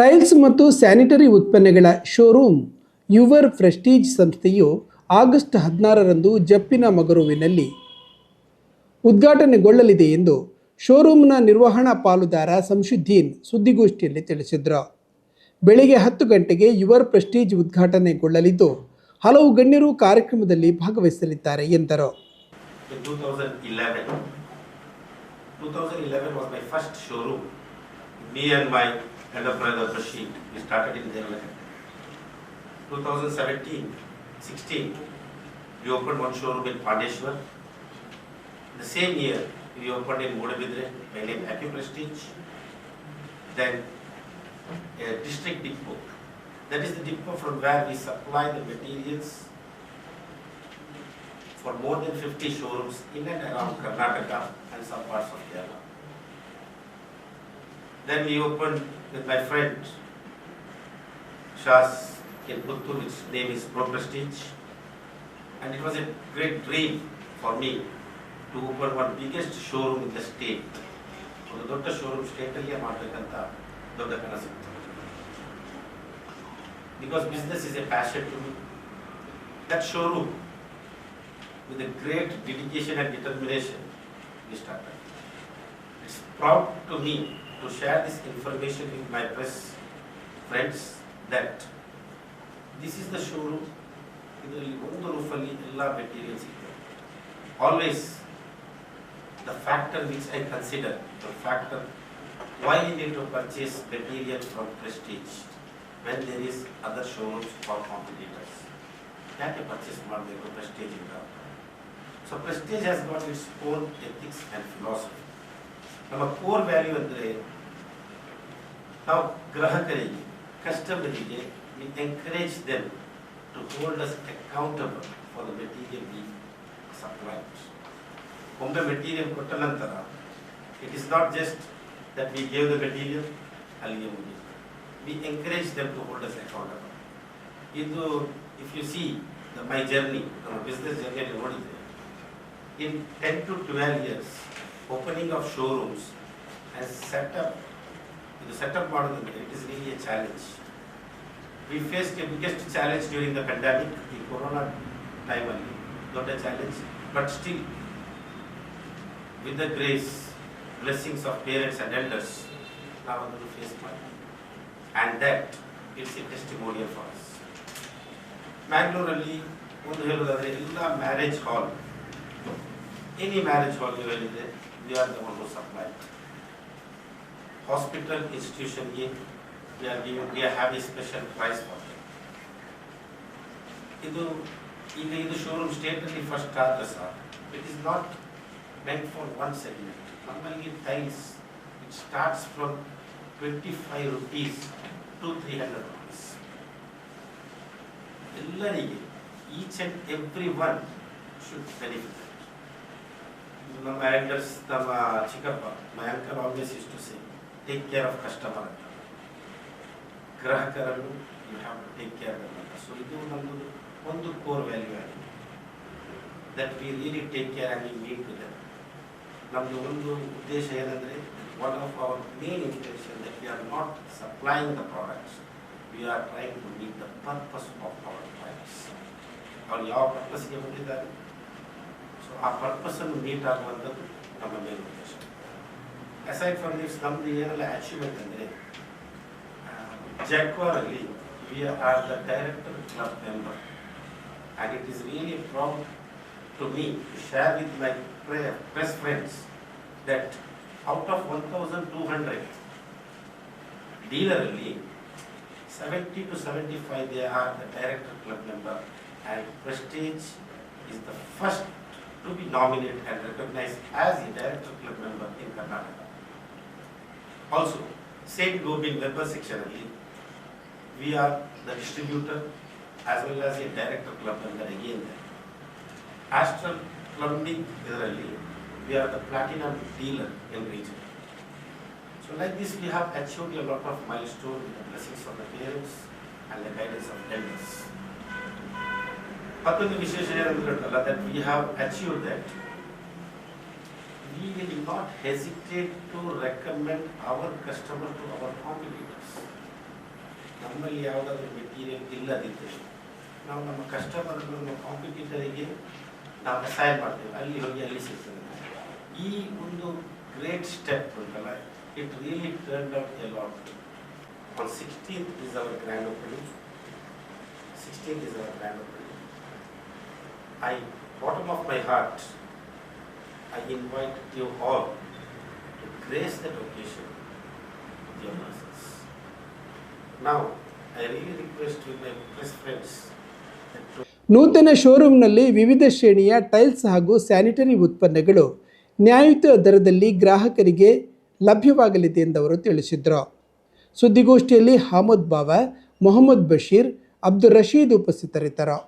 Tiles ಮತ್ತು sanitary ಉತ್ಪನ್ನಗಳ showroom, your prestige ಸಂಸ್ಥೆಯು ಆಗಸ್ಟ್ ಹದಿನಾರರಂದು ಜಪ್ಪಿನ ಮಗರುವಿನಲ್ಲಿ ಉದ್ಘಾಟನೆಗೊಳ್ಳಲಿದೆ ಎಂದು ಶೋರೂಮ್ನ ನಿರ್ವಹಣಾ ಪಾಲುದಾರ ಸಂಶುದ್ದೀನ್ ಸುದ್ದಿಗೋಷ್ಠಿಯಲ್ಲಿ ತಿಳಿಸಿದರು ಬೆಳಿಗ್ಗೆ ಹತ್ತು ಗಂಟೆಗೆ ಯುವರ್ ಪ್ರೆಸ್ಟೀಜ್ ಉದ್ಘಾಟನೆಗೊಳ್ಳಲಿದ್ದು, ಹಲವು ಗಣ್ಯರು ಕಾರ್ಯಕ್ರಮದಲ್ಲಿ ಭಾಗವಹಿಸಲಿದ್ದಾರೆ ಎಂದರು near 2011. 2011 was my and my elder brother Bashir, we started in Derla. 2017, 16, we opened one showroom in Pandeshwar. The same year, we opened in Mudabidre, by name Happy Prestige. Then a district depot. That is the depot from where we supply the materials for more than 50 showrooms in and around Karnataka and some parts of. Then we opened with my friend Shas in Puttur, which name is Pro Prestige. And it was a great dream for me to open one biggest showroom in the state. ಒಂದು ದೊಡ್ಡ showroom ಸ್ಟೇಟಲ್ಲಿಯೇ ಮಾಡಬೇಕಂತ ದೊಡ್ಡ ಕನಸಿತ್ತು because business is a passion to me that showroom with a great dedication and determination, we started. It's proud to me to share this information with my press friends that this is the showroom. ಇದರಲ್ಲಿ ಒಂದು ರೂಫಲ್ಲಿ ಎಲ್ಲ materials ಇದೆ always the factor which I consider the factor why you need to purchase material from Prestige when there is other showrooms for competitors ಯಾಕೆ purchase ಮಾಡಬೇಕು Prestige ಇಂದ so Prestige has got its own ethics and philosophy ನಮ್ಮ core value ಅಂದರೆ ನಾವು ಗ್ರಾಹಕರಿಗೆ ಕಸ್ಟಮರಿಗೆ we encourage them to hold us accountable for the material we supply ಒಮ್ಮೆ material ಕೊಟ್ಟ ನಂತರ it is not just that we gave the material ಅಲ್ಲಿಗೆ ಮುಗಿತು we encourage them to hold us accountable ಇದು if you see the my journey ನಮ್ಮ business ಜರ್ನಿಯಲ್ಲಿ ನೋಡಿದರೆ in 10 to 12 years, opening of showrooms and setup, ಇದು setup ಮಾಡೋದಂದ್ರೆ it is really a challenge we face the biggest challenge during the pandemic ಈ corona ಟೈಮಲ್ಲಿ ದೊಡ್ಡ challenge but still with the grace blessings of parents and elders ನಾವು ಅದನ್ನು face ಮಾಡಿ and that it's a testimonial for us ಮ್ಯಾಂಗ್ಳೂರಲ್ಲಿ ಒಂದು ಹೇಳೋದಾದರೆ ಎಲ್ಲ marriage hall any marriage hall you will there, we are the one who supply. Hospital institution here, we are giving, we are having special price for them. ಇದು ಈಗ ಇದು showroom ಸ್ಟೇಟಲ್ಲಿ first ಆದ್ರೆ sir it is not meant for one segment ನಮ್ಮಲ್ಲಿ tiles it starts from twenty five rupees to three hundred rupees ಎಲ್ಲರಿಗೆ each and every one should benefit ನಮ್ಮ ಆ್ಯಂಡರ್ಸ್ ತಮ್ಮ ಚಿಕ್ಕಪ್ಪ my uncle always is to say take care of customer ಅಂತ ಗ್ರಾಹಕರನ್ನು you have to take care ಅಂತ. So ಇದು ನಮ್ಮದು ಒಂದು ಕೋರ್ ವ್ಯಾಲ್ಯೂ ಆಗಿದೆ. That we really take care ಆಗಿ ಮೀಟ್ ಟು ದಟ್ ನಮ್ಮದು ಒಂದು ಉದ್ದೇಶ ಏನಂದರೆ one of our main intention that we are not supplying the products we are trying to meet the purpose of our products ಅವ್ರು ಯಾವ ಪರ್ಪಸ್ಗೆ ಬಂದಿದ್ದಾರೆ? ಆ ಪರ್ಪಸನ್ನು ಮೀಟ್ ಆಗುವಂಥದ್ದು ನಮ್ಮ ಮೇನ್ ಉದ್ದೇಶ ಅಸೈಡ್ ಫ್ರಮ್ ದಿಸ್ ನಮ್ಮದು ಏನೆಲ್ಲ ಅಚೀವ್ಮೆಂಟ್ ಅಂದರೆ ಜಕ್ವಾರಲ್ಲಿ we are the director club member and it is really proud to me to share with my press friends that out of one thousand two hundred ಡೀಲರಲ್ಲಿ seventy to seventy five they are the director club member and Prestige is the first to be nominated and recognized as a director club member in Karnataka. Also, same Gobin section sectionally, we are the distributor as well as a director club member again there. Astral Plumbing Israeli, we are the platinum dealer in region. So like this we have achieved a lot of milestones with the blessings of the parents and the guidance of elders. ಮತ್ತೊಂದು ವಿಶೇಷ ಏನಂತ ಹೇಳ್ತಲ್ಲ that we have achieve that we will not hesitate to recommend our customer to our competitors ನಮ್ಮಲ್ಲಿ ಯಾವುದಾದ್ರೂ material ಇಲ್ಲದಿದ್ದರೆ ನಾವು ನಮ್ಮ customer ನಮ್ಮ ಕಾಂಪಿಟೇಟರಿಗೆ ನಾವು ಸಹಾಯ ಮಾಡ್ತೇವೆ. ಅಲ್ಲಿ ಹೋಗಿ ಅಲ್ಲಿ ಸಿಗ್ತದೆ. ಈ ಒಂದು ಗ್ರೇಟ್ ಸ್ಟೆಪ್ ಉಂಟಲ್ಲ it really turn out a lot on sixteenth is our grand opening sixteenth is our grand opening I bottom of my heart, I invite you all to grace that occasion with your presence. Now, I really request you, my best friends, ನೂತನ ಶೋರೂಮ್ನಲ್ಲಿ ವಿವಿಧ ಶ್ರೇಣಿಯ tiles ಹಾಗೂ sanitary ಉತ್ಪನ್ನಗಳು ನ್ಯಾಯಯುತ ದರದಲ್ಲಿ ಗ್ರಾಹಕರಿಗೆ ಲಭ್ಯವಾಗಲಿದೆ ಎಂದವರು ತಿಳಿಸಿದರು ಸುದ್ದಿಗೋಷ್ಠಿಯಲ್ಲಿ ಹಮದ್ ಬಾವ ಮೊಹಮ್ಮದ್ ಬಶೀರ್ ಅಬ್ದುಲ್ ರಶೀದ್ ಉಪಸ್ಥಿತರಿದ್ದರು